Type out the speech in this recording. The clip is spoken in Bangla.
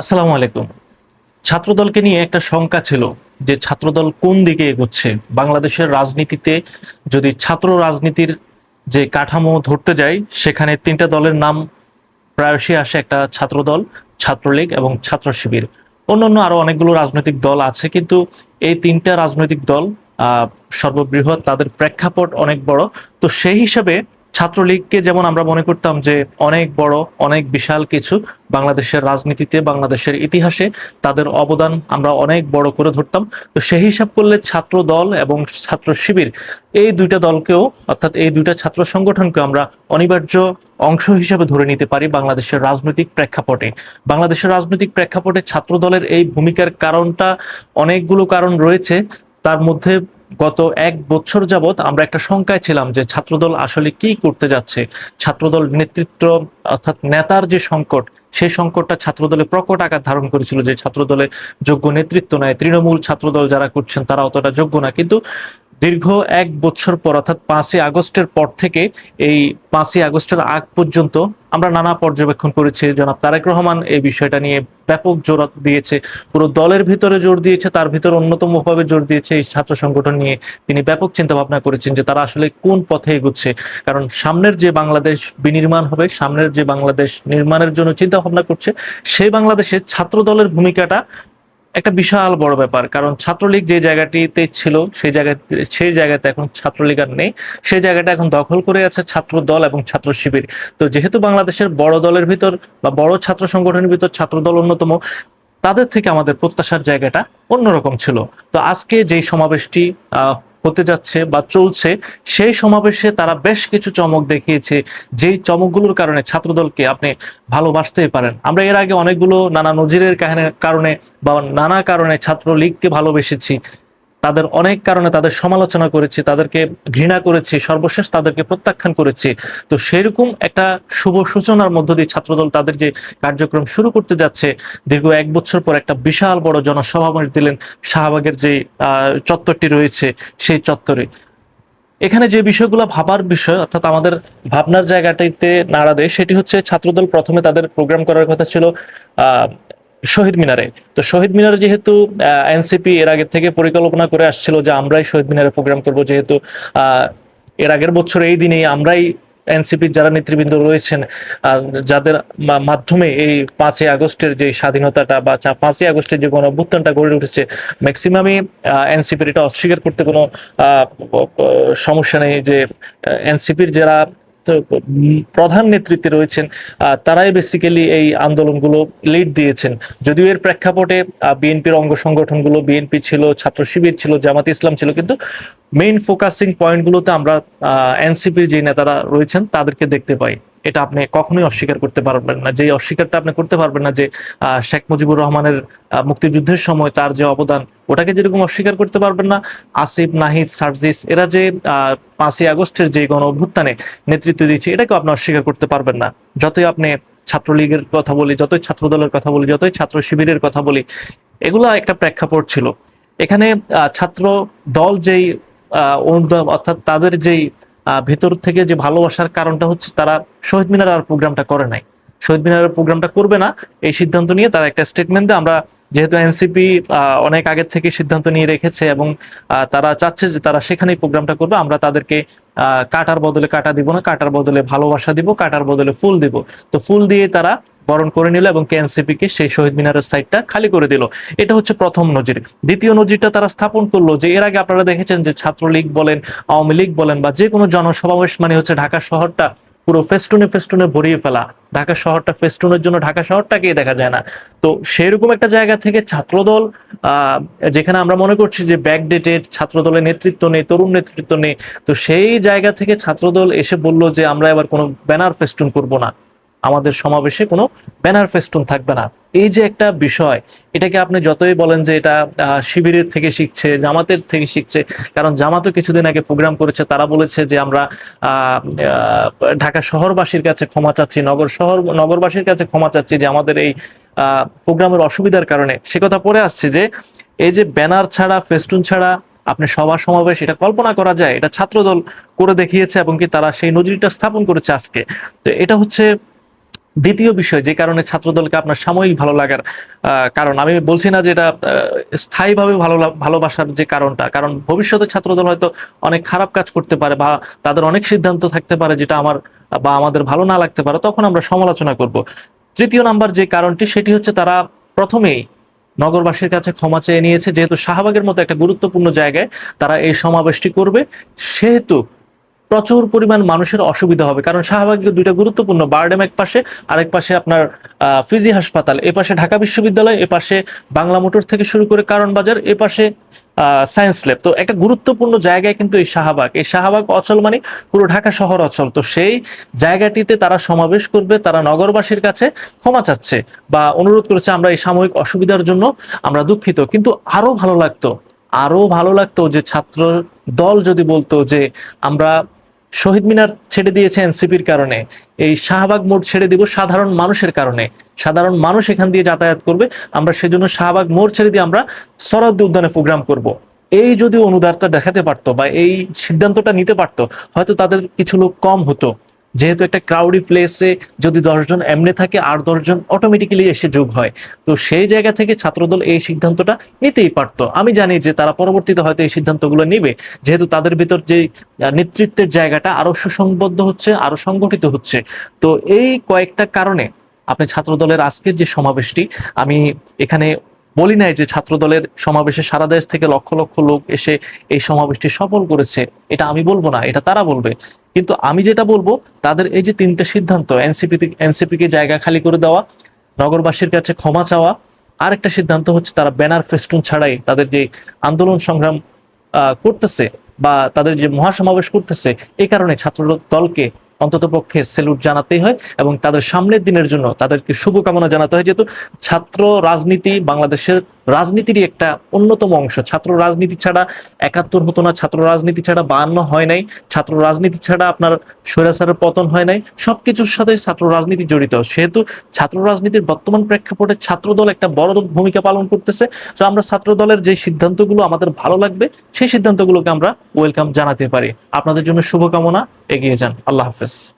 আসসালামু আলাইকুম। ছাত্রদলকে নিয়ে একটা শঙ্কা ছিল যে ছাত্রদল কোন দিকে এগোচ্ছে? বাংলাদেশের রাজনীতিতে যদি ছাত্র রাজনীতির যে কাঠামো ধরতে যাই সেখানে তিনটা দলের নাম প্রায়শই আসে একটা ছাত্রদল, ছাত্রলীগ এবং ছাত্র শিবির। অন্যান্য আরও অনেকগুলো রাজনৈতিক দল আছে, কিন্তু এই তিনটা রাজনৈতিক দল সর্ববৃহৎ, তাদের প্রেক্ষাপট অনেক বড়। তো সেই হিসাবে ছাত্রলীগকে যেমন আমরা মনে করতাম যে অনেক বড়, অনেক বিশাল কিছু বাংলাদেশের রাজনীতিতে, বাংলাদেশের ইতিহাসে তাদের অবদান আমরা অনেক বড় করে ধরতাম। তো সেই হিসাব করলে ছাত্র দল এবং ছাত্র শিবির এই দুইটা দলকেও, অর্থাৎ এই দুইটা ছাত্র সংগঠনকে আমরা অনিবার্য অংশ হিসেবে ধরে নিতে পারি বাংলাদেশের রাজনৈতিক প্রেক্ষাপটে। বাংলাদেশের রাজনৈতিক প্রেক্ষাপটে ছাত্র দলের এই ভূমিকার কারণটা অনেকগুলো কারণ রয়েছে। তার মধ্যে গত এক বছর যাবৎ আমরা একটা শঙ্কায় ছিলাম যে ছাত্রদল আসলে কি করতে যাচ্ছে। ছাত্রদল নেতৃত্ব অর্থাৎ নেতার যে সংকট, সেই সংকটটা ছাত্রদলে প্রকট আকার ধারণ করেছিল যে ছাত্রদলে যোগ্য নেতৃত্ব নেয় তৃণমূল ছাত্রদল যারা করছেন তারা অতটা যোগ্য না। কিন্তু দীর্ঘ এক বছর পর, অর্থাৎ পাঁচই আগস্টের পর থেকে এই পাঁচই আগস্টের আগ পর্যন্ত আমরা নানা পর্যবেক্ষণ করেছি। জনাব তারেক রহমান এই বিষয়টা নিয়ে ব্যাপক জোর দিয়েছে। পুরো দলের ভিতরে জোর দিয়েছে, তার ভিতরে অন্যতম ভাবে জোর দিয়েছে এই ছাত্র সংগঠন নিয়ে। তিনি ব্যাপক চিন্তা ভাবনা করেছেন যে তারা আসলে কোন পথে এগুচ্ছে। কারণ সামনের যে বাংলাদেশ বিনির্মাণ হবে, সামনের যে বাংলাদেশ নির্মাণের জন্য চিন্তা ভাবনা করছে, সেই বাংলাদেশে ছাত্র দলের ভূমিকাটা একটা বিশাল বড় ব্যাপার, কারণ ছাত্রলীগ যে জায়গাটিতে ছিল, সেই জায়গাতে সেই জায়গাতে এখন ছাত্রলীগ আর নেই। সেই জায়গাটা এখন দখল করে আছে ছাত্র দল এবং ছাত্র শিবির। তো যেহেতু বাংলাদেশের বড় দলের ভিতর বা বড় ছাত্র সংগঠনের ভিতর ছাত্র দল অন্যতম, তাদের থেকে আমাদের প্রত্যাশার জায়গাটা অন্যরকম ছিল। তো আজকে যেই সমাবেশটি হতে যাচ্ছে বা চলছে, সেই সমাবেশে তারা বেশ কিছু চমক দেখিয়েছে, যেই চমকগুলোর কারণে ছাত্রদলকে আপনি ভালোবাসতেই পারেন। আমরা এর আগে অনেকগুলো নানা নজিরের কাহিনীর কারণে বা নানা কারণে ছাত্রলীগকে ভালোবেসেছি। তাদের অনেক কারণে তাদের সমালোচনা করেছি তাদেরকে ঘৃণা করেছি সর্বশেষ তাদেরকে প্রত্যাখ্যান করেছি। তো সেরকম একটা শুভ সূচনার মধ্য দিয়ে ছাত্রদল তাদের যে কার্যক্রম শুরু করতে যাচ্ছে দীর্ঘ এক বছর পর একটা বিশাল বড় জনসমাবেশ দিলেন শাহবাগের যে চত্বরটি রয়েছে সেই চত্বরে। এখানে যে বিষয়গুলো ভাবার বিষয় অর্থাৎ আমাদের ভাবনার জায়গাটিতে নাড়া দেয় সেটি হচ্ছে ছাত্রদল প্রথমে তাদের প্রোগ্রাম করার কথা ছিল আহ, শহীদ মিনারে। তো শহীদ মিনারে যেহেতু এনসিপি এর আগে থেকে পরিকল্পনা করে আসছিল যে আমরাই শহীদ মিনারে প্রোগ্রাম করব, যেহেতু এর আগের বছর এই দিনেই আমরাই এনসিপির যারা নেতৃবৃন্দ রয়েছেন যাদের মাধ্যমে এই পাঁচই আগস্টের যে স্বাধীনতাটা বা পাঁচই আগস্টের যে গণ অভ্যুত্থানটা গড়ে উঠেছে ম্যাক্সিমামই এনসিপির এটা অস্বীকার করতে কোনো সমস্যা নেই যে এনসিপির যারা প্রধান নেতৃত্বে রয়েছেন তারাই বেসিক্যালি এই আন্দোলনগুলো লিড দিয়েছেন। যদিও এর প্রেক্ষাপটে বিএনপির অঙ্গ সংগঠনগুলো, বিএনপি ছিল, ছাত্র শিবির ছিল, জামাত ইসলাম ছিল, কিন্তু মেইন ফোকাসিং পয়েন্টগুলোতে আমরা এনসিপির যে নেতারা রয়েছেন, তাদেরকে দেখতে পাই। এটা আপনি কখনোই অস্বীকার করতে পারবেন না। যে অস্বীকারটা আপনি করতে পারবেন না যে শেখ মুজিবুর রহমানের মুক্তিযুদ্ধের সময় তার যে অবদান, ওটাকে যেরকম অস্বীকার করতে পারবেন না, আসিফ, নাহিদ, সার্জিস, এরা যে পাঁচই আগস্টের যে গণ অভ্যুত্থানে নেতৃত্ব দিয়েছে, এটাকে আপনি অস্বীকার করতে পারবেন না। যতই আপনি ছাত্রলীগের কথা বলি, যতই ছাত্র দলের কথা বলি, যতই ছাত্র শিবিরের কথা বলি, এগুলো একটা প্রেক্ষাপট ছিল। এখানে ছাত্র দল যেই অনুদান, অর্থাৎ তাদের যেই ভেতর থেকে যে ভালোবাসার কারণটা হচ্ছে তারা শহীদ মিনার আর প্রোগ্রামটা করে নাই। শহীদ মিনারের প্রোগ্রামটা করবে না, এই সিদ্ধান্ত নিয়ে তারা একটা স্টেটমেন্ট দেয়। আমরা যেহেতু এনসিপি অনেক আগে থেকে সিদ্ধান্ত নিয়ে রেখেছে এবং তারা চাচ্ছে যে তারা সেখানেই প্রোগ্রামটা করবে। আমরা তাদেরকে কাটার বদলে কাটা দিব না, কাটার বদলে ভালোবাসা দিব, কাটার বদলে ফুল দিব। তো ফুল দিয়ে তারা বরণ করে নিল এবং কেএনসিপি কে সেই শহীদ মিনারের সাইডটা খালি করে দিল। এটা হচ্ছে প্রথম নজির। দ্বিতীয় নজিরটা তারা স্থাপন করল যে এর আগে আপনারা দেখেছেন যে ছাত্রলীগ বলেন, আওয়ামী লীগ বলেন বা যে কোনো জনসমাবেশ মানে হচ্ছে ঢাকা শহরটা পুরো ফেস্টুনে ফেস্টুনে ভরিয়ে ফেলা। ঢাকা শহরটা ফেস্টুনের জন্য ঢাকা শহরটাকেই দেখা যায় না। তো সেরকম একটা জায়গা থেকে ছাত্রদল যেখানে আমরা মনে করছি যে ব্যাকডেটেড ছাত্রদলের নেতৃত্ব নেই, তরুণ নেতৃত্ব নেই, তো সেই জায়গা থেকে ছাত্রদল এসে বলল যে আমরা এবার কোনো ব্যানার ফেস্টুন করব না। আমাদের সমাবেশে কোনো ব্যানার ফেস্টুন থাকবে না। এই যে একটা বিষয়, এটাকে আপনি যতই বলেন যে এটা শিবিরের থেকে শিখছে, জামাতের থেকে শিখছে, কারণ জামাতও কিছুদিন আগে প্রোগ্রাম করেছে, তারা বলেছে যে আমরা ঢাকা শহরবাসীর কাছে ক্ষমা চাচ্ছি, নগর শহর, নগরবাসীর কাছে ক্ষমা চাচ্ছি যে আমাদের এই প্রোগ্রামের অসুবিধার কারণে। সে কথা পরে আসছে যে এই যে ব্যানার ছাড়া, ফেস্টুন ছাড়া আপনি সভা সমাবেশ, এটা কল্পনা করা যায়, এটা ছাত্রদল করে দেখিয়েছে এবং কি তারা সেই নজিরটা স্থাপন করেছে আজকে। তো এটা হচ্ছে দ্বিতীয় বিষয়, যে কারণে ছাত্রদলকে আপনার সাময়িক ভালো লাগার কারণ। আমি বলছি না যে এটা স্থায়ীভাবে ভালো ভালোবাসার যে কারণটা, কারণ ভবিষ্যতে ছাত্রদল হয়তো অনেক খারাপ কাজ করতে পারে বা তাদের অনেক সিদ্ধান্ত থাকতে পারে যেটা আমার বা আমাদের ভালো না লাগতে পারে, তখন আমরা সমালোচনা করব। তৃতীয় নাম্বার যে কারণটি, সেটি হচ্ছে তারা প্রথমেই নগরবাসীর কাছে ক্ষমা চেয়ে নিয়েছে। যেহেতু শাহবাগের মতো একটা গুরুত্বপূর্ণ জায়গায় তারা এই সমাবেশটি করবে, সেহেতু প্রচুর পরিমাণ মানুষের অসুবিধা হবে। কারণ শাহবাগে দুইটা গুরুত্বপূর্ণ, বারডেম এক পাশে, আরেক পাশে আপনার ফিজি হাসপাতাল। এ পাশে ঢাকা বিশ্ববিদ্যালয়, এ পাশে বাংলা মোটর থেকে শুরু করে কারণ বাজার, এ পাশে সায়েন্স ল্যাব। তো একটা গুরুত্বপূর্ণ জায়গায় কিন্তু এই শাহবাগ। এই শাহবাগ অচল মানে পুরো ঢাকা শহর অচল। তো সেই জায়গাটিতে তারা সমাবেশ করবে, তারা নগরবাসীর কাছে ক্ষমা চাচ্ছে বা অনুরোধ করেছে আমরা এই সাময়িক অসুবিধার জন্য আমরা দুঃখিত। কিন্তু আরও ভালো লাগতো, আরও ভালো লাগতো যে ছাত্র দল যদি বলতো যে আমরা শহীদ মিনার ছেড়ে দিয়েছে এনসিপির কারণে। এই শাহবাগ মোড় ছেড়ে দিব সাধারণ মানুষের কারণে। সাধারণ মানুষ এখান দিয়ে যাতায়াত করবে। আমরা সেজন্য শাহবাগ মোড় ছেড়ে দিয়ে আমরা সরদ্দি উদ্যানে প্রোগ্রাম করব। এই যদি অনুদারটা দেখাতে পারতো বা এই সিদ্ধান্তটা নিতে পারতো, হয়তো তাদের কিছু লোক কম হতো। যেহেতু একটা ক্রাউডি প্লেসে যদি দশজন এমনি থাকে আর দশজন অটোমেটিক্যালি এসে যোগ হয়। তো সেই জায়গা থেকে ছাত্রদল এই সিদ্ধান্তটা নিতেই পারতো। আমি জানি যে তারা পরবর্তীতে হয়তো এই সিদ্ধান্তগুলো নিবে। যেহেতু তাদের ভিতর যে নেতৃত্বের জায়গাটা আরও সুসংবদ্ধ হচ্ছে, আরও সংগঠিত হচ্ছে। তো এই কয়েকটা কারণে আপনি ছাত্রদলের আজকের যে সমাবেশটি, আমি এখানে বলি নাই যে ছাত্রদলের সমাবেশে সারা দেশ থেকে লক্ষ লক্ষ লোক এসে এই সমাবেশটি সফল করেছে। এটা আমি বলব না, এটা তারা বলবে। কিন্তু আমি যেটা বলব, তাদের এই যে তিনটা সিদ্ধান্ত, এনসিপি এনসিপি কে জায়গা খালি করে দেওয়া, নগরবাসীর কাছে ক্ষমা চাওয়া, আরেকটা সিদ্ধান্ত হচ্ছে তারা ব্যানার ফেস্টুন ছাড়াই তাদের যে আন্দোলন সংগ্রাম করতেছে বা তাদের যে মহাসমাবেশ করতেছে এই কারণে ছাত্র দলকে অন্তত পক্ষে সেলুট জানাতেই হয় এবং তাদের সামনের দিনের জন্য তাদেরকে শুভকামনা জানাতে হয়, যেহেতু ছাত্র রাজনীতি বাংলাদেশের রাজনীতিরই একটা অন্যতম অংশ। ছাত্র রাজনীতি ছাড়া একাত্তর হতো না, ছাত্র রাজনীতি ছাড়া বায়ান্ন হয় নাই, ছাত্র রাজনীতি ছাড়া আপনার স্বৈরাচারের পতন হয় নাই, সবকিছুর সাথে ছাত্র রাজনীতি জড়িত। সেহেতু ছাত্র রাজনীতির বর্তমান প্রেক্ষাপটে ছাত্রদল একটা বড় ভূমিকা পালন করতেছে। তো আমরা ছাত্র দলের যে সিদ্ধান্তগুলো আমাদের ভালো লাগবে, সেই সিদ্ধান্তগুলোকে আমরা ওয়েলকাম জানাতে পারি। আপনাদের জন্য শুভকামনা, এগিয়ে যান। আল্লাহ হাফেজ।